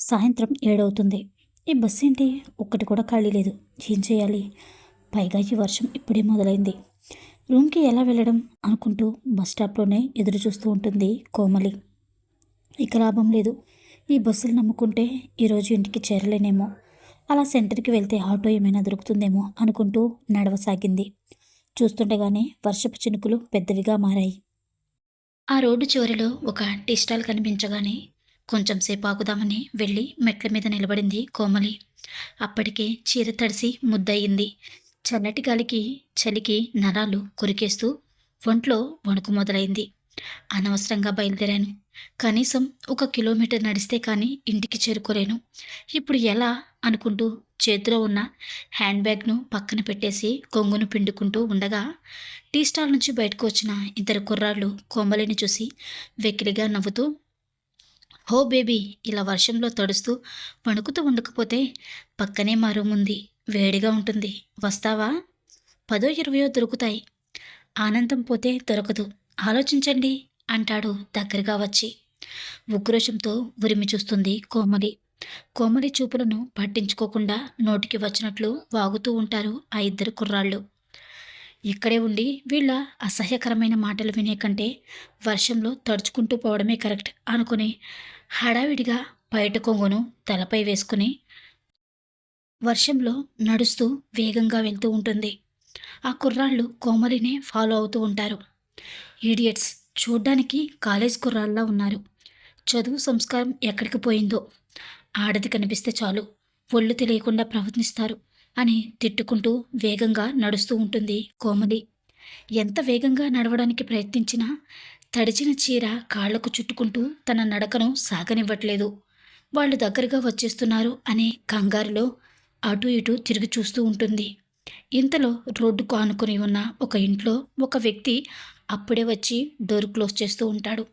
సాయంత్రం ఏడవుతుంది. ఈ బస్సు ఏంటి ఒక్కటి కూడా ఖాళీ లేదు. ఏం చేయాలి? పైగా ఈ వర్షం ఇప్పుడే మొదలైంది. రూమ్కి ఎలా వెళ్ళడం? అనుకుంటూ బస్ స్టాప్లోనే ఎదురు చూస్తూ ఉంటుంది కోమలి. ఇక లాభం లేదు. ఈ బస్సులు నమ్ముకుంటే ఈరోజు ఇంటికి చేరలేనేమో. అలా సెంటర్కి వెళ్తే ఆటో ఏమైనా దొరుకుతుందేమో అనుకుంటూ నడవసాగింది. చూస్తుండగానే వర్షపు చినుకులు పెద్దవిగా మారాయి. ఆ రోడ్డు చివరిలో ఒక టీ స్టాల్ కనిపించగానే కొంచెంసేపు ఆగుదామని వెళ్ళి మెట్ల మీద నిలబడింది కోమలి. అప్పటికే చీర తడిసి ముద్దయింది. చల్లటి గాలికి చలికి నరాలు కొరికేస్తూ ఒంట్లో వణుకు మొదలైంది. అనవసరంగా బయలుదేరాను. కనీసం ఒక కిలోమీటర్ నడిస్తే కానీ ఇంటికి చేరుకోలేను. ఇప్పుడు ఎలా అనుకుంటూ చేతిలో ఉన్న హ్యాండ్ బ్యాగ్ను పక్కన పెట్టేసి కొంగును పిండుకుంటూ ఉండగా టీ స్టాల్ నుంచి బయటకు వచ్చిన ఇద్దరు కుర్రాళ్ళు కోమలిని చూసి వెకిలిగా నవ్వుతూ హో బేబీ ఇలా వర్షంలో తడుస్తూ వణుకుతూ ఉండకపోతే పక్కనే మా రూమ్ ఉంది వేడిగా ఉంటుంది. వస్తావా? పదో ఇరవయో దొరుకుతాయి. ఆనందం పోతే దొరకదు. ఆలోచించండి అంటాడు దగ్గరగా వచ్చి. ఉగ్రోషంతో ఉరిమి చూస్తుంది కోమలి. కోమలి చూపులను పట్టించుకోకుండా నోటికి వచ్చినట్లు వాగుతూ ఉంటారు ఆ ఇద్దరు కుర్రాళ్ళు. ఇక్కడే ఉండి వీళ్ళ అసహ్యకరమైన మాటలు వినే కంటే వర్షంలో తడుచుకుంటూ పోవడమే కరెక్ట్ అనుకుని హడావిడిగా బయట కొంగును తలపై వేసుకుని వర్షంలో నడుస్తూ వేగంగా వెళ్తూ ఉంటుంది. ఆ కుర్రాళ్ళు కోమలినే ఫాలో అవుతూ ఉంటారు. ఈడియట్స్ చూడ్డానికి కాలేజ్ కుర్రాళ్ళలా ఉన్నారు. చదువు సంస్కారం ఎక్కడికి పోయిందో? ఆడది కనిపిస్తే చాలు ఒళ్ళు తెలియకుండా ప్రవర్తిస్తారు అని తిట్టుకుంటూ వేగంగా నడుస్తూ ఉంటుంది కోమలి. ఎంత వేగంగా నడవడానికి ప్రయత్నించినా తడిచిన చీర కాళ్ళకు చుట్టుకుంటూ తన నడకను సాగనివ్వట్లేదు. వాళ్ళు దగ్గరగా వచ్చేస్తున్నారు అనే కంగారులో అటు ఇటు తిరిగి చూస్తూ ఉంటుంది. ఇంతలో రోడ్డుకు ఆనుకుని ఉన్న ఒక ఇంట్లో ఒక వ్యక్తి అప్పుడే వచ్చి డోర్ క్లోజ్ చేస్తూ ఉంటాడు.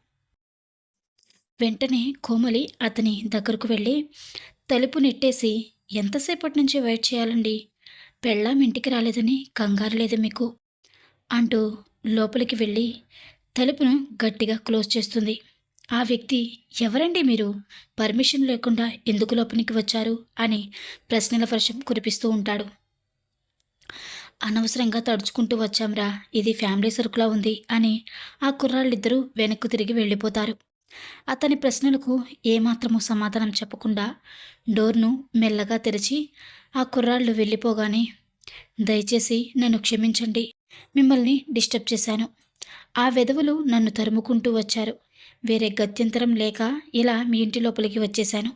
వెంటనే కోమలి అతని దగ్గరకు వెళ్ళి తలుపు నెట్టేసి ఎంతసేపటి నుంచి వెయిట్ చేయాలండి? పెళ్ళాం ఇంటికి రాలేదని కంగారు లేదు మీకు? అంటూ లోపలికి వెళ్ళి తలుపును గట్టిగా క్లోజ్ చేస్తుంది. ఆ వ్యక్తి ఎవరండి మీరు? పర్మిషన్ లేకుండా ఎందుకు లోపలికి వచ్చారు? అని ప్రశ్నల వర్షం కురిపిస్తూ ఉంటాడు. అనవసరంగా తడుచుకుంటూ వచ్చాంరా. ఇది ఫ్యామిలీ సరుకులా ఉంది అని ఆ కుర్రాళ్ళిద్దరూ వెనక్కు తిరిగి వెళ్ళిపోతారు. అతని ప్రశ్నలకు ఏమాత్రమూ సమాధానం చెప్పకుండా డోర్ను మెల్లగా తెరిచి ఆ కుర్రాళ్ళు వెళ్ళిపోగానే దయచేసి నన్ను క్షమించండి. మిమ్మల్ని డిస్టర్బ్ చేశాను. ఆ వెధవులు నన్ను తరుముకుంటూ వచ్చారు. వేరే గత్యంతరం లేక ఇలా మీ ఇంటి లోపలికి వచ్చేశాను.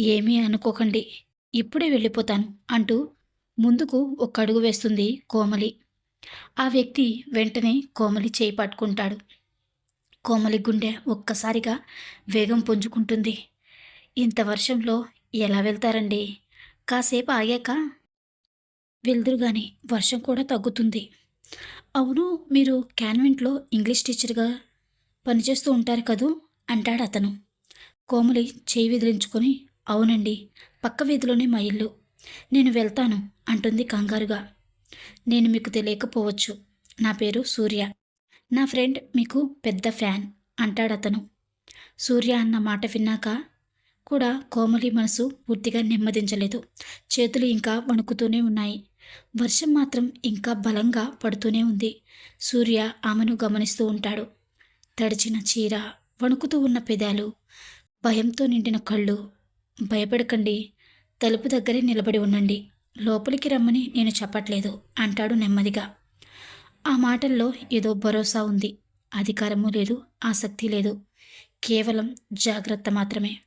ఏమీ అనుకోకండి. ఇప్పుడే వెళ్ళిపోతాను అంటూ ముందుకు ఒక అడుగు వేస్తుంది కోమలి. ఆ వ్యక్తి వెంటనే కోమలి చేయి పట్టుకుంటాడు. కోమలి గుండె ఒక్కసారిగా వేగం పుంజుకుంటుంది. ఇంత వర్షంలో ఎలా వెళ్తారండి? కాసేపు ఆగాక వెళ్దురు కానీ వర్షం కూడా తగ్గుతుంది. అవును మీరు క్యాన్వెంట్లో ఇంగ్లీష్ టీచర్గా పనిచేస్తూ ఉంటారు కదూ? అంటాడు అతను. కోమలి చేయి విదిలించుకొని అవునండి పక్క వీధిలోనే మా ఇల్లు. నేను వెళ్తాను అంటుంది కంగారుగా. నేను మీకు తెలియకపోవచ్చు. నా పేరు సూర్య. నా ఫ్రెండ్ మీకు పెద్ద ఫ్యాన్ అంటాడతను సూర్య అన్న మాట విన్నాక కూడా కోమలి మనసు పూర్తిగా నెమ్మదించలేదు. చేతులు ఇంకా వణుకుతూనే ఉన్నాయి. వర్షం మాత్రం ఇంకా బలంగా పడుతూనే ఉంది. సూర్య ఆమెను గమనిస్తూ ఉంటాడు. తడిచిన చీర వణుకుతూ ఉన్న పెదాలు భయంతో నిండిన కళ్ళు. భయపడకండి తలుపు దగ్గరే నిలబడి ఉండండి. లోపలికి రమ్మని నేను చెప్పట్లేదు అంటాడు నెమ్మదిగా. ఆ మాటల్లో ఏదో భరోసా ఉంది. అధికారము లేదు ఆసక్తి లేదు. కేవలం జాగ్రత్త మాత్రమే.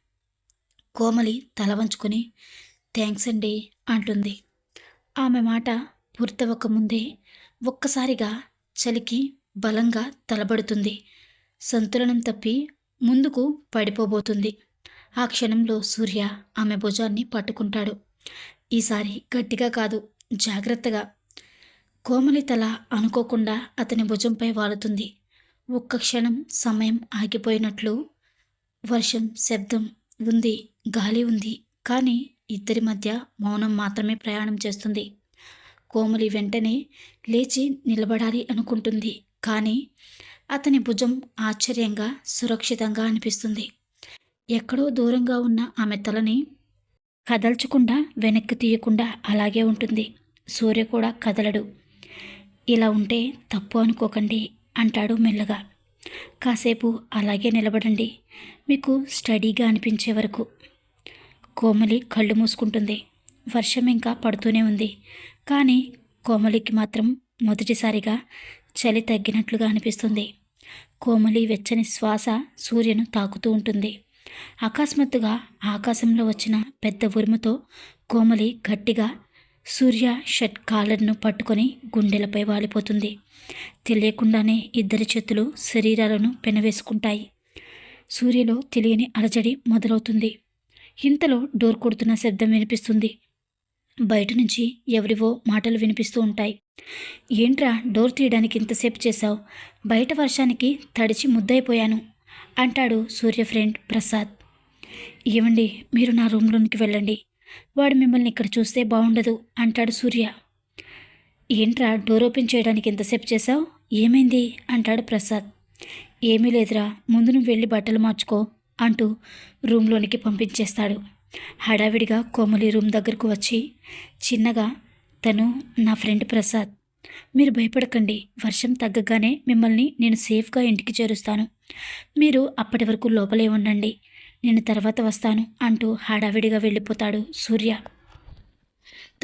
కోమలి తల వంచుకొని థ్యాంక్స్ అండి అంటుంది. ఆమె మాట పూర్తవక ముందే ఒక్కసారిగా చలికి బలంగా తలబడుతుంది. సంతులనం తప్పి ముందుకు పడిపోబోతుంది. ఆ క్షణంలో సూర్య ఆమె భుజాన్ని పట్టుకుంటాడు. ఈసారి గట్టిగా కాదు జాగ్రత్తగా. కోమలి తల అనుకోకుండా అతని భుజంపై వాలుతుంది. ఒక్క క్షణం సమయం ఆగిపోయినట్లు వర్షం శబ్దం ఉంది గాలి ఉంది. కానీ ఇద్దరి మధ్య మౌనం మాత్రమే ప్రయాణం చేస్తుంది. కోమలి వెంటనే లేచి నిలబడాలి అనుకుంటుంది. కానీ అతని భుజం ఆశ్చర్యంగా సురక్షితంగా అనిపిస్తుంది. ఎక్కడో దూరంగా ఉన్న ఆమె తలని కదల్చకుండా వెనక్కి తీయకుండా అలాగే ఉంటుంది. సూర్య కూడా కదలడు. ఇలా ఉంటే తప్పు అనుకోకండి అంటాడు మెల్లగా. కాసేపు అలాగే నిలబడండి. మీకు స్టడీగా అనిపించే వరకు. కోమలి కళ్ళు మూసుకుంటుంది. వర్షం ఇంకా పడుతూనే ఉంది. కానీ కోమలికి మాత్రం మొదటిసారిగా చలి తగ్గినట్లుగా అనిపిస్తుంది. కోమలి వెచ్చని శ్వాస సూర్యను తాకుతూ ఉంటుంది. అకస్మాత్తుగా ఆకాశంలో వచ్చిన పెద్ద ఉరుముతో కోమలి గట్టిగా సూర్య షర్ట్ కాలర్ను పట్టుకొని గుండెలపై వాలిపోతుంది. తెలియకుండానే ఇద్దరి చేతులు శరీరాలను పెనవేసుకుంటాయి. సూర్యలో తెలియని అలజడి మొదలవుతుంది. ఇంతలో డోర్ కొడుతున్న శబ్దం వినిపిస్తుంది. బయట నుంచి ఎవరివో మాటలు వినిపిస్తూ ఉంటాయి. ఏంట్రా డోర్ తీయడానికి ఇంతసేపు చేశావు? బయట వర్షానికి తడిచి ముద్దయిపోయాను అంటాడు సూర్య ఫ్రెండ్ ప్రసాద్. ఏమండి మీరు నా రూమ్లోనికి వెళ్ళండి. వాడు మిమ్మల్ని ఇక్కడ చూస్తే బాగుండదు అంటాడు సూర్య. ఏంట్రా డోర్ ఓపెన్ చేయడానికి ఎంతసేపు చేశావు? ఏమైంది? అంటాడు ప్రసాద్. ఏమీ లేదురా ముందు నువ్వు వెళ్ళి బట్టలు మార్చుకో. అంటూ రూమ్లోనికి పంపించేస్తాడు. హడావిడిగా కోమలి రూమ్ దగ్గరకు వచ్చి చిన్నగా తను నా ఫ్రెండ్ ప్రసాద్. మీరు భయపడకండి వర్షం తగ్గగానే మిమ్మల్ని నేను సేఫ్గా ఇంటికి చేరుస్తాను. మీరు అప్పటి వరకు లోపలే ఉండండి. నేను తర్వాత వస్తాను అంటూ హడావిడిగా వెళ్ళిపోతాడు సూర్య.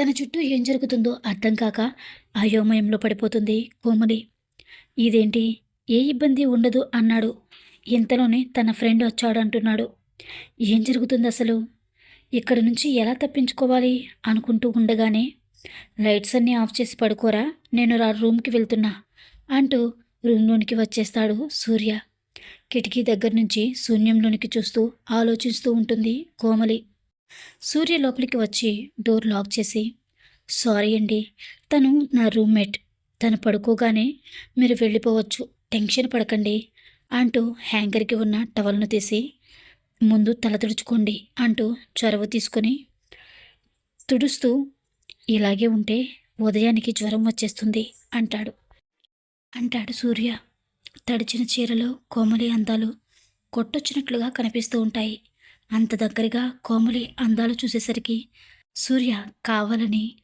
తన చుట్టూ ఏం జరుగుతుందో అర్థం కాక అయోమయంలో పడిపోతుంది కోమలి. ఇదేంటి? ఏ ఇబ్బంది ఉండదు అన్నాడు ఇంతలోనే తన ఫ్రెండ్ వచ్చాడు అంటున్నాడు ఏం జరుగుతుంది అసలు? ఇక్కడి నుంచి ఎలా తప్పించుకోవాలి అనుకుంటూ ఉండగానే లైట్స్ అన్నీ ఆఫ్ చేసి పడుకోరా నేను రా రూమ్కి వెళ్తున్నా అంటూ రూమ్లోనికి వచ్చేస్తాడు సూర్య. కిటికీ దగ్గర నుంచి శూన్యంలోనికి చూస్తూ ఆలోచిస్తూ ఉంటుంది కోమలి. సూర్య లోపలికి వచ్చి డోర్ లాక్ చేసి సారీ అండి తను నా రూమ్మేట్. తను పడుకోగానే మీరు వెళ్ళిపోవచ్చు. టెన్షన్ పడకండి. అంటూ హ్యాంగర్కి ఉన్న టవల్ను తీసి ముందు తల తుడుచుకోండి అంటూ చొరవ తీసుకొని తుడుస్తూ ఇలాగే ఉంటే ఉదయానికి జ్వరం వచ్చేస్తుంది అంటాడు. అంటాడు సూర్య. తడిచిన చీరలో కోమలి అందాలు కొట్టొచ్చినట్లుగా కనిపిస్తూ ఉంటాయి. అంత దగ్గరగా కోమలి అందాలు చూసేసరికి సూర్య కావాలని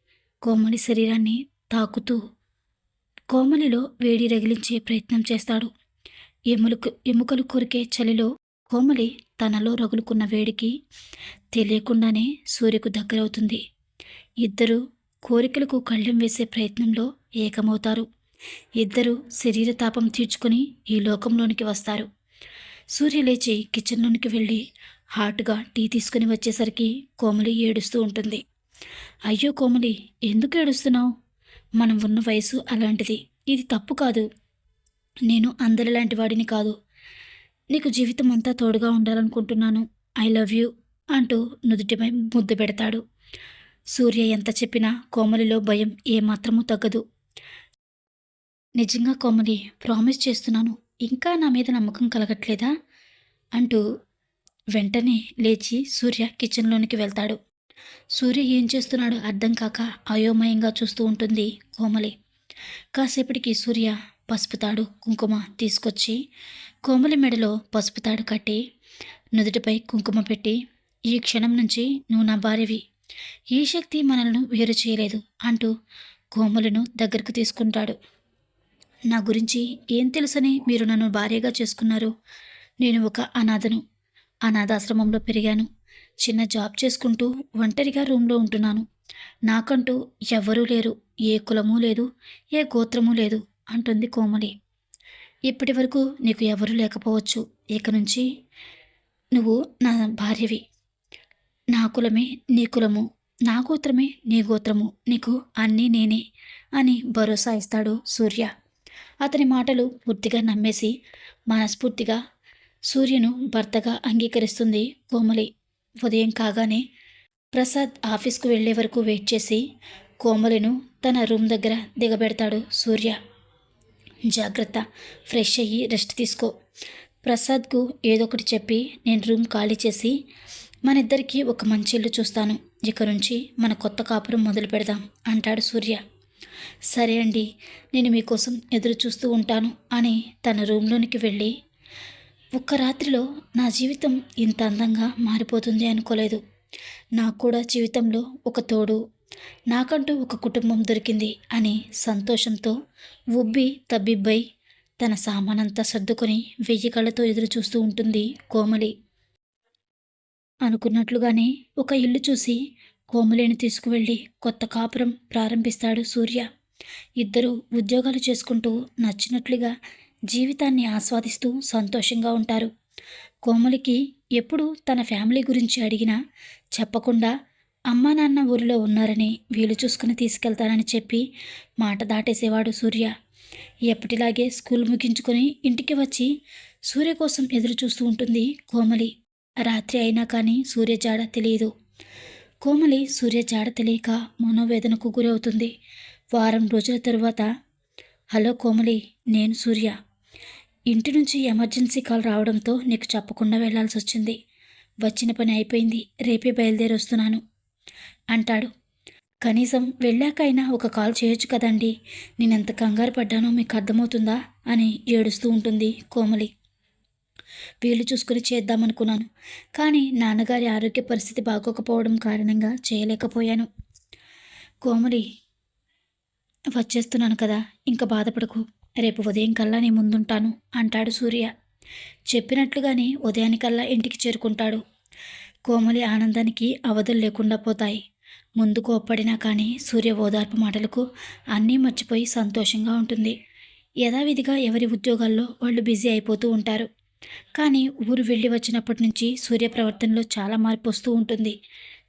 కోమలి శరీరాన్ని తాకుతూ కోమలిలో వేడి రగిలించే ప్రయత్నం చేస్తాడు. ఎములకు ఎముకలు కొరికే చలిలో కోమలి తనలో రగులుకున్న వేడికి తెలియకుండానే సూర్యకు దగ్గరవుతుంది. ఇద్దరు కోరికలకు కళ్ళెం వేసే ప్రయత్నంలో ఏకమవుతారు. ఇద్దరు శరీర తాపం తీర్చుకొని ఈ లోకంలోనికి వస్తారు. సూర్య లేచి కిచెన్లోనికి వెళ్ళి హాట్గా టీ తీసుకుని వచ్చేసరికి కోమలి ఏడుస్తూ ఉంటుంది. అయ్యో కోమలి ఎందుకు ఏడుస్తున్నావు? మనం ఉన్న వయసు అలాంటిది. ఇది తప్పు కాదు. నేను అందరిలాంటి వాడిని కాదు. నీకు జీవితం అంతా తోడుగా ఉండాలనుకుంటున్నాను. ఐ లవ్ యూ అంటూ నుదుటిపై ముద్దు పెడతాడు. సూర్య ఎంత చెప్పినా కోమలిలో భయం ఏమాత్రమూ తగ్గదు. నిజంగా కోమలి ప్రామిస్ చేస్తున్నాను. ఇంకా నా మీద నమ్మకం కలగట్లేదా? అంటూ వెంటనే లేచి సూర్య కిచెన్లోనికి వెళ్తాడు. సూర్య ఏం చేస్తున్నాడో అర్థం కాక అయోమయంగా చూస్తూ ఉంటుంది కోమలి. కాసేపటికి సూర్య పసుపు తాడు కుంకుమ తీసుకొచ్చి కోమలి మెడలో పసుపు తాడు కట్టి నుదుటిపై కుంకుమ పెట్టి ఈ క్షణం నుంచి నువ్వు నా భార్యవి. ఈ శక్తి మనల్ని వేరు చేయలేదు అంటూ కోమలను దగ్గరకు తీసుకుంటాడు. నా గురించి ఏం తెలుసని మీరు నన్ను భార్యగా చేసుకున్నారు? నేను ఒక అనాథను. అనాథాశ్రమంలో పెరిగాను. చిన్న జాబ్ చేసుకుంటూ ఒంటరిగా రూమ్లో ఉంటున్నాను. నాకంటూ ఎవ్వరూ లేరు. ఏ కులమూ లేదు. ఏ గోత్రము లేదు. అంటుంది కోమలి. ఇప్పటి వరకు నీకు ఎవరు లేకపోవచ్చు. ఇక నుంచి నువ్వు నా భార్యవి. నా కులమే నీ కులము. నా గోత్రమే నీ గోత్రము. నీకు అన్నీ నేనే అని భరోసా ఇస్తాడు సూర్య. అతని మాటలు పూర్తిగా నమ్మేసి మనస్ఫూర్తిగా సూర్యను భర్తగా అంగీకరిస్తుంది కోమలి. ఉదయం కాగానే ప్రసాద్ ఆఫీస్కు వెళ్ళే వరకు వెయిట్ చేసి కోమలిను తన రూమ్ దగ్గర దిగబెడతాడు సూర్య. జాగ్రత్త ఫ్రెష్ అయ్యి రెస్ట్ తీసుకో. ప్రసాద్కు ఏదో ఒకటి చెప్పి నేను రూమ్ ఖాళీ చేసి మన ఇద్దరికి ఒక మంచి ఇల్లు చూస్తాను. ఇక నుంచి మన కొత్త కాపురం మొదలు పెడదాం అంటాడు సూర్య. సరే అండి నేను మీకోసం ఎదురు చూస్తూ ఉంటాను అని తన రూమ్లోనికి వెళ్ళి ఒక్క రాత్రిలో నా జీవితం ఇంత అందంగా మారిపోతుంది అనుకోలేదు. నాకు కూడా జీవితంలో ఒక తోడు నాకంటూ ఒక కుటుంబం దొరికింది అని సంతోషంతో ఉబ్బి తబ్బిబ్బై తన సామానంతా సర్దుకొని వెయ్యి కళ్ళతో ఎదురు చూస్తూ ఉంటుంది కోమలి. అనుకున్నట్లుగానే ఒక ఇల్లు చూసి కోమలిని తీసుకువెళ్ళి కొత్త కాపురం ప్రారంభిస్తాడు సూర్య. ఇద్దరు ఉద్యోగాలు చేసుకుంటూ నచ్చినట్లుగా జీవితాన్ని ఆస్వాదిస్తూ సంతోషంగా ఉంటారు. కోమలికి ఎప్పుడు తన ఫ్యామిలీ గురించి అడిగినా చెప్పకుండా అమ్మా నాన్న ఊరిలో ఉన్నారని వీలు చూసుకుని తీసుకెళ్తానని చెప్పి మాట దాటేసేవాడు సూర్య. ఎప్పటిలాగే స్కూల్ ముగించుకొని ఇంటికి వచ్చి సూర్య కోసం ఎదురు చూస్తూ ఉంటుంది కోమలి. రాత్రి అయినా కానీ సూర్య జాడ తెలియదు. కోమలి సూర్య జాడ తెలియక మనోవేదనకు గురవుతుంది. వారం రోజుల తరువాత హలో కోమలి నేను సూర్య. ఇంటి నుంచి ఎమర్జెన్సీ కాల్ రావడంతో నీకు చెప్పకుండా వెళ్ళాల్సి వచ్చింది వచ్చిన పని అయిపోయింది. రేపే బయలుదేరి వస్తున్నాను అంటాడు. కనీసం వెళ్ళాకైనా ఒక కాల్ చేయొచ్చు కదండి. నేనెంత కంగారు పడ్డానో మీకు అర్థమవుతుందా? అని ఏడుస్తూ ఉంటుంది కోమలి. వీలు చూసుకుని చేద్దామనుకున్నాను. కానీ నాన్నగారి ఆరోగ్య పరిస్థితి బాగోకపోవడం కారణంగా చేయలేకపోయాను. కోమలి వచ్చేస్తున్నాను కదా ఇంకా బాధపడకు. రేపు ఉదయం కల్లా నీ ముందుంటాను అంటాడు సూర్య. చెప్పినట్లుగానే ఉదయానికల్లా ఇంటికి చేరుకుంటాడు. కోమలి ఆనందానికి అవధులు లేకుండా పోతాయి. ముందుకు ఒప్పడినా కానీ సూర్య ఓదార్పు మాటలకు అన్నీ మర్చిపోయి సంతోషంగా ఉంటుంది. యథావిధిగా ఎవరి ఉద్యోగాల్లో వాళ్ళు బిజీ అయిపోతూ ఉంటారు. కానీ ఊరు వెళ్ళి వచ్చినప్పటి నుంచి సూర్య ప్రవర్తనలో చాలా మార్పు వస్తూ ఉంటుంది.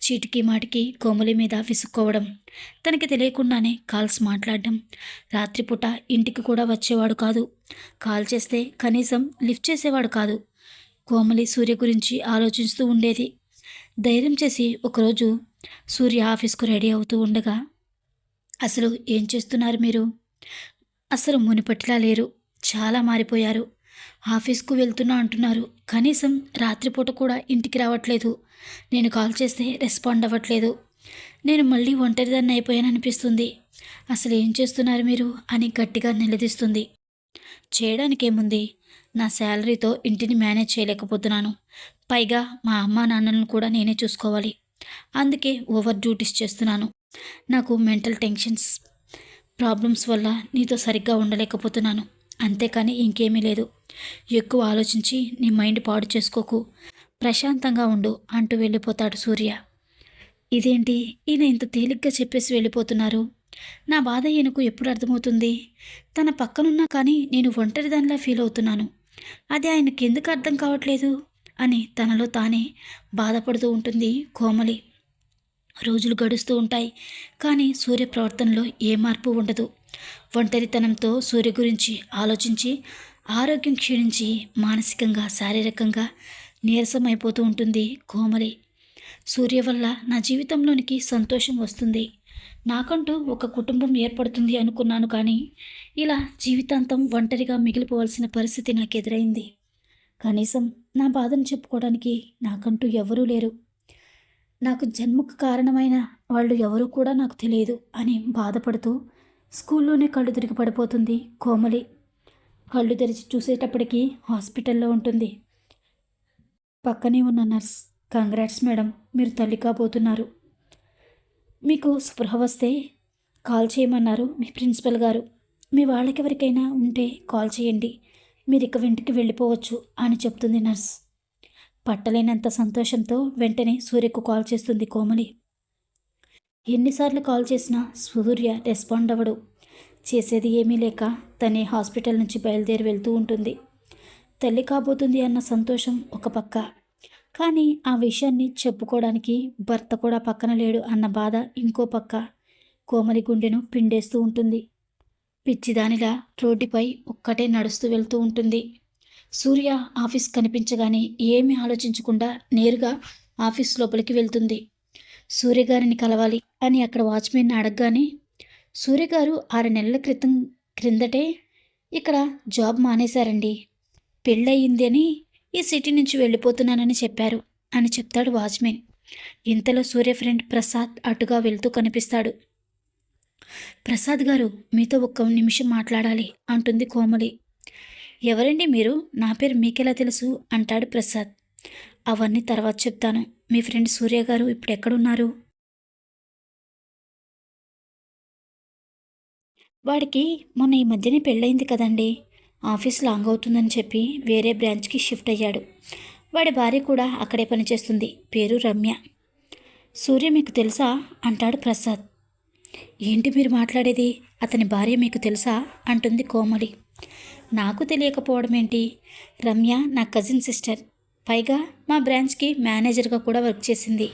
చీటికి మాటికి కోమలి మీద విసుక్కోవడం తనకి తెలియకుండానే కాల్స్ మాట్లాడడం రాత్రిపూట ఇంటికి కూడా వచ్చేవాడు కాదు. కాల్ చేస్తే కనీసం లిఫ్ట్ చేసేవాడు కాదు. కోమలి సూర్య గురించి ఆలోచిస్తూ ఉండేది. ధైర్యం చేసి ఒకరోజు సూర్య ఆఫీస్కు రెడీ అవుతూ ఉండగా అసలు ఏం చేస్తున్నారు మీరు? అసలు మునిపటిలా లేరు. చాలా మారిపోయారు. ఆఫీస్కు వెళ్తున్నా అంటున్నారు. కనీసం రాత్రిపూట కూడా ఇంటికి రావట్లేదు. నేను కాల్ చేస్తే రెస్పాండ్ అవ్వట్లేదు. నేను మళ్ళీ ఒంటరిదాన్ని అయిపోయాను అనిపిస్తుంది. అసలు ఏం చేస్తున్నారు మీరు? అని గట్టిగా నిలదీస్తుంది. చేయడానికేముంది? నా శాలరీతో ఇంటిని మేనేజ్ చేయలేకపోతున్నాను. పైగా మా అమ్మా నాన్నలను కూడా నేనే చూసుకోవాలి. అందుకే ఓవర్ డ్యూటీస్ చేస్తున్నాను. నాకు మెంటల్ టెన్షన్స్ ప్రాబ్లమ్స్ వల్ల నీతో సరిగ్గా ఉండలేకపోతున్నాను. అంతేకాని ఇంకేమీ లేదు. ఎక్కువ ఆలోచించి నీ మైండ్ పాడు చేసుకోకు. ప్రశాంతంగా ఉండు అంటూ వెళ్ళిపోతాడు సూర్య. ఇదేంటి? ఈయన ఇంత తేలిగ్గా చెప్పేసి వెళ్ళిపోతున్నారు. నా బాధ ఈయనకు ఎప్పుడు అర్థమవుతుంది? తన పక్కనున్నా కానీ నేను ఒంటరిదానిలా ఫీల్ అవుతున్నాను. అది ఆయనకి ఎందుకు అర్థం కావట్లేదు? అని తనలో తానే బాధపడుతూ ఉంటుంది కోమలి. రోజులు గడుస్తూ ఉంటాయి కానీ సూర్య ప్రవర్తనలో ఏ మార్పు ఉండదు. ఒంటరితనంతో సూర్య గురించి ఆలోచించి ఆరోగ్యం క్షీణించి మానసికంగా శారీరకంగా నీరసమైపోతూ ఉంటుంది కోమలి. సూర్య వల్ల నా జీవితంలోనికి సంతోషం వస్తుంది. నాకంటూ ఒక కుటుంబం ఏర్పడుతుంది అనుకున్నాను కానీ ఇలా జీవితాంతం ఒంటరిగా మిగిలిపోవాల్సిన పరిస్థితి నాకు ఎదురైంది కనీసం నా బాధను చెప్పుకోవడానికి నాకంటూ ఎవరూ లేరు. నాకు జన్మకు కారణమైన వాళ్ళు ఎవరూ కూడా నాకు తెలియదు అని బాధపడుతూ స్కూల్లోనే కళ్ళు తిరిగి పడిపోతుంది కోమలి. కళ్ళు తెరిచి చూసేటప్పటికి హాస్పిటల్లో ఉంటుంది. పక్కనే ఉన్న నర్స్ కంగ్రాట్స్ మేడం మీరు తల్లి కాబోతున్నారు. మీకు స్పృహ వస్తే కాల్ చేయమన్నారు మీ ప్రిన్సిపల్ గారు. మీ వాళ్ళకెవరికైనా ఉంటే కాల్ చేయండి. మీరు ఇక ఇంటికి వెళ్ళిపోవచ్చు అని చెప్తుంది నర్స్. పట్టలేనంత సంతోషంతో వెంటనే సూర్యకు కాల్ చేస్తుంది కోమలి. ఎన్నిసార్లు కాల్ చేసినా సూర్య రెస్పాండ్ అవ్వడు. చేసేది ఏమీ లేక తనే హాస్పిటల్ నుంచి బయలుదేరి వెళ్తూ ఉంటుంది. తల్లి కాబోతుంది అన్న సంతోషం ఒక పక్క. కానీ ఆ విషయాన్ని చెప్పుకోవడానికి భర్త కూడా పక్కన లేడు అన్న బాధ ఇంకో పక్క. కోమలి గుండెను పిండేస్తూ ఉంటుంది. పిచ్చిదానిలా రోడ్డుపై ఒక్కటే నడుస్తూ వెళ్తూ ఉంటుంది. సూర్య ఆఫీస్ కనిపించగానే ఏమీ ఆలోచించకుండా నేరుగా ఆఫీస్ లోపలికి వెళ్తుంది. సూర్యగారిని కలవాలి అని అక్కడ వాచ్మెన్ అడగగానే సూర్యగారు ఆరు నెలల క్రితం క్రిందటే ఇక్కడ జాబ్ మానేశారండి. పెళ్ళయింది అని ఈ సిటీ నుంచి వెళ్ళిపోతున్నానని చెప్పారు అని చెప్తాడు వాచ్మెన్. ఇంతలో సూర్య ఫ్రెండ్ ప్రసాద్ అటుగా వెళ్తూ కనిపిస్తాడు. ప్రసాద్ గారు మీతో ఒక్క నిమిషం మాట్లాడాలి అంటుంది కోమలి. ఎవరండి మీరు? నా పేరు మీకెలా తెలుసు? అంటాడు ప్రసాద్. అవన్నీ తర్వాత చెప్తాను. మీ ఫ్రెండ్ సూర్య గారు ఇప్పుడు ఎక్కడున్నారు? వాడికి మొన్న ఈ మధ్యనే పెళ్ళయింది కదండి. ఆఫీస్ లాంగ్ అవుతుందని చెప్పి వేరే బ్రాంచ్కి షిఫ్ట్ అయ్యాడు. వాడి భార్య కూడా అక్కడే పనిచేస్తుంది. పేరు రమ్య. సూర్య మీకు తెలుసా? అంటాడు ప్రసాద్. ఏంటి మీరు మాట్లాడేది? అతని భార్య మీకు తెలుసా? అంటుంది కోమలి. నాకు తెలియకపోవడం ఏంటి? రమ్య నా కజిన్ సిస్టర్ పైగా మా బ్రాంచ్కి మేనేజర్గా కూడా వర్క్ చేసింది.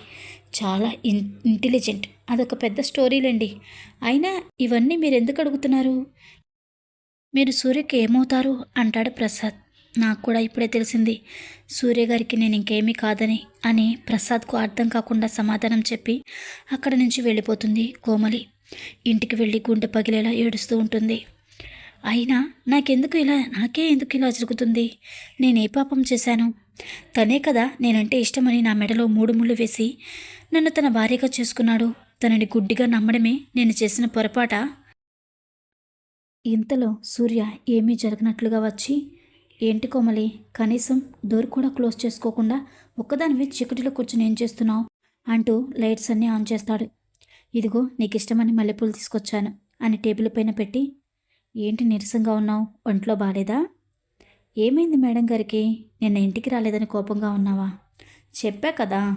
చాలా ఇన్ ఇంటెలిజెంట్ అదొక పెద్ద స్టోరీలండి అయినా ఇవన్నీ మీరు ఎందుకు అడుగుతున్నారు? మీరు సూర్యకి ఏమవుతారు? అంటాడు ప్రసాద్. నాకు కూడా ఇప్పుడే తెలిసింది. సూర్య గారికి నేను ఇంకేమీ కాదని అని ప్రసాద్కు అర్థం కాకుండా సమాధానం చెప్పి అక్కడి నుంచి వెళ్ళిపోతుంది కోమలి. ఇంటికి వెళ్ళి గుండె పగిలేలా ఏడుస్తూ ఉంటుంది. అయినా నాకెందుకు ఇలా నాకే ఎందుకు ఇలా జరుగుతుంది? నేను ఏ పాపం చేశాను. తనే కదా నేనంటే ఇష్టమని నా మెడలో మూడు ముళ్ళు వేసి నన్ను తన భార్యగా చేసుకున్నాడు. తనని గుడ్డిగా నమ్మడమే నేను చేసిన పొరపాట. ఇంతలో సూర్య ఏమీ జరగనట్లుగా వచ్చి ఏంటి కోమలి కనీసం డోర్ కూడా క్లోజ్ చేసుకోకుండా ఒక్కదానివి చీకటిలో కూర్చుని ఏం చేస్తున్నావు? అంటూ లైట్స్ అన్నీ ఆన్ చేస్తాడు. ఇదిగో నీకు ఇష్టమని మల్లెపూలు తీసుకొచ్చాను. అని టేబుల్ పైన పెట్టి ఏంటి నీరసంగా ఉన్నావు? ఒంట్లో బాలేదా? ఏమైంది మేడం గారికి? నిన్న ఇంటికి రాలేదని కోపంగా ఉన్నావా? చెప్పా కదా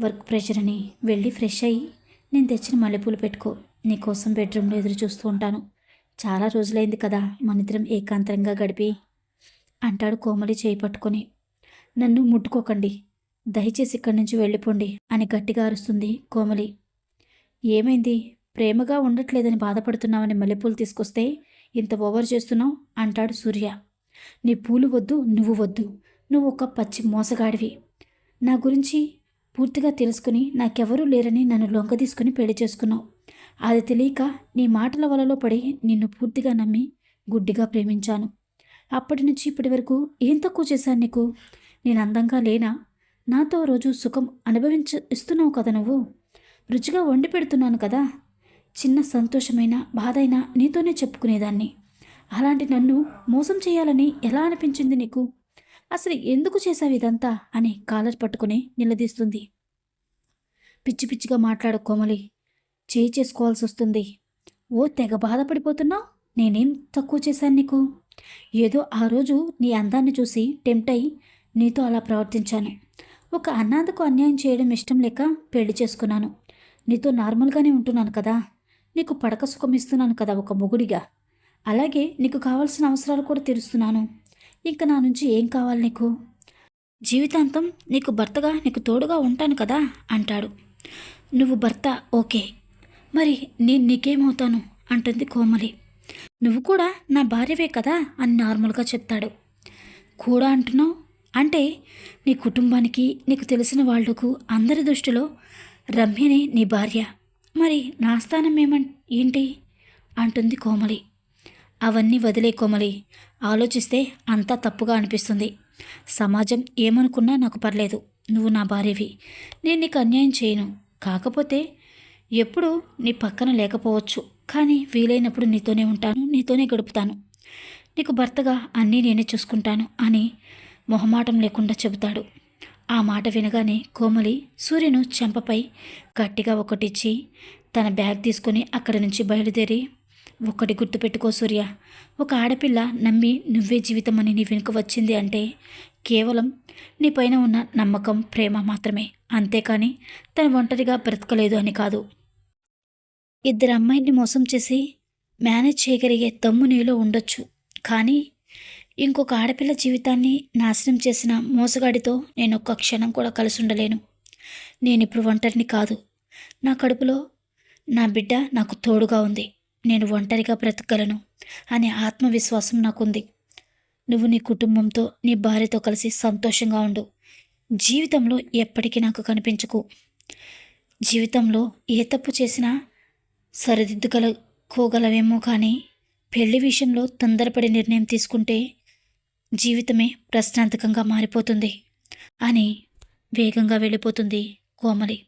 వర్క్ ప్రెషర్ అని. వెళ్ళి ఫ్రెష్ అయ్యి నేను తెచ్చిన మల్లెపూలు పెట్టుకో. నీకోసం బెడ్రూమ్లో ఎదురు చూస్తూ ఉంటాను. చాలా రోజులైంది కదా మనిద్దరం ఏకాంతరంగా గడిపి అంటాడు కోమలి చేయి పట్టుకొని. నన్ను ముట్టుకోకండి. దయచేసి ఇక్కడి నుంచి వెళ్ళిపోండి అని గట్టిగా అరుస్తుంది కోమలి. ఏమైంది? ప్రేమగా ఉండట్లేదని బాధపడుతున్నావని మల్లెపూలు తీసుకొస్తే ఇంత ఓవర్ చేస్తున్నావు? అంటాడు సూర్య. నీ పూలు వద్దు నువ్వు వద్దు. నువ్వు ఒక పచ్చి మోసగాడివి. నా గురించి పూర్తిగా తెలుసుకుని నాకెవరూ లేరని నన్ను లొంగ తీసుకుని పెళ్ళి చేసుకున్నావు. అది తెలియక నీ మాటల వలలో పడి నిన్ను పూర్తిగా నమ్మి గుడ్డిగా ప్రేమించాను. అప్పటి నుంచి ఇప్పటి వరకు ఏం తక్కువ చేశాను నీకు? నేను అందంగా లేనా? నాతో రోజు సుఖం అనుభవించ ఇస్తున్నావు కదా నువ్వు? రుచిగా వండి పెడుతున్నాను కదా. చిన్న సంతోషమైన బాధైనా నీతోనే చెప్పుకునేదాన్ని. అలాంటి నన్ను మోసం చేయాలని ఎలా అనిపించింది నీకు? అసలు ఎందుకు చేశావు ఇదంతా? అని కాలర్ పట్టుకుని నిలదీస్తుంది. పిచ్చి పిచ్చిగా మాట్లాడు కోమలి. చేయి చేసుకోవాల్సి వస్తుంది ఓ తెగ బాధపడిపోతున్నావు? నేనేం తక్కువ చేశాను నీకు? ఏదో ఆ రోజు నీ అందాన్ని చూసి టెంప్ట్ అయి నీతో అలా ప్రవర్తించాను. ఒక అన్నాథకు అన్యాయం చేయడం ఇష్టం లేక పెళ్ళి చేసుకున్నాను. నీతో నార్మల్గానే ఉంటున్నాను కదా. నీకు పడక సుఖం ఇస్తున్నాను కదా ఒక మొగుడిగా. అలాగే నీకు కావాల్సిన అవసరాలు కూడా తీరుస్తున్నాను. ఇంకా నా నుంచి ఏం కావాలి నీకు? జీవితాంతం నీకు భర్తగా నీకు తోడుగా ఉంటాను కదా అంటాడు. నువ్వు భర్త ఓకే. మరి నేను నీకేమవుతాను? అంటుంది కోమలి. నువ్వు కూడా నా భార్యవే కదా అని నార్మల్గా చెప్తాడు. కూడా అంటున్నావు? అంటే నీ కుటుంబానికి నీకు తెలిసిన వాళ్ళకు అందరి దృష్టిలో రమ్యనే నీ భార్య. మరి నా స్థానం ఏమం ఏంటి? అంటుంది కోమలి. అవన్నీ వదిలే కోమలి. ఆలోచిస్తే అంతా తప్పుగా అనిపిస్తుంది. సమాజం ఏమనుకున్నా నాకు పర్లేదు. నువ్వు నా భార్యవి. నేను నీకు అన్యాయం చేయను. కాకపోతే ఎప్పుడు నీ పక్కన లేకపోవచ్చు. కానీ వీలైనప్పుడు నీతోనే ఉంటాను. నీతోనే గడుపుతాను. నీకు భర్తగా అన్నీ నేనే చూసుకుంటాను అని మొహమాటం లేకుండా చెబుతాడు. ఆ మాట వినగానే కోమలి సూర్యను చెంపపై గట్టిగా ఒకటిచ్చి తన బ్యాగ్ తీసుకొని అక్కడి నుంచి బయలుదేరి ఒక్కటి గుర్తుపెట్టుకో సూర్య ఒక ఆడపిల్ల నమ్మి నువ్వే జీవితం అని నీ వెనుక వచ్చింది అంటే కేవలం నీ పైన ఉన్న నమ్మకం ప్రేమ మాత్రమే. అంతేకాని తను ఒంటరిగా బ్రతకలేదు అని కాదు. ఇద్దరు అమ్మాయిని మోసం చేసి మేనేజ్ చేయగలిగే తమ్ము నీలో ఉండొచ్చు. కానీ ఇంకొక ఆడపిల్ల జీవితాన్ని నాశనం చేసిన మోసగాడితో నేను ఒక్క క్షణం కూడా కలిసి ఉండలేను నేను ఇప్పుడు ఒంటరిని కాదు. నా కడుపులో నా బిడ్డ నాకు తోడుగా ఉంది. నేను ఒంటరిగా బ్రతకగలను అనే ఆత్మవిశ్వాసం నాకుంది. నువ్వు నీ కుటుంబంతో నీ భార్యతో కలిసి సంతోషంగా ఉండు. జీవితంలో ఎప్పటికీ నాకు కనిపించకు. జీవితంలో ఏ తప్పు చేసినా సరిదిద్దుగలకోగలవేమో కానీ పెళ్ళి విషయంలో తొందరపడి నిర్ణయం తీసుకుంటే జీవితమే ప్రశ్నార్థకంగా మారిపోతుంది. అని వేగంగా వెళ్ళిపోతుంది కోమలి.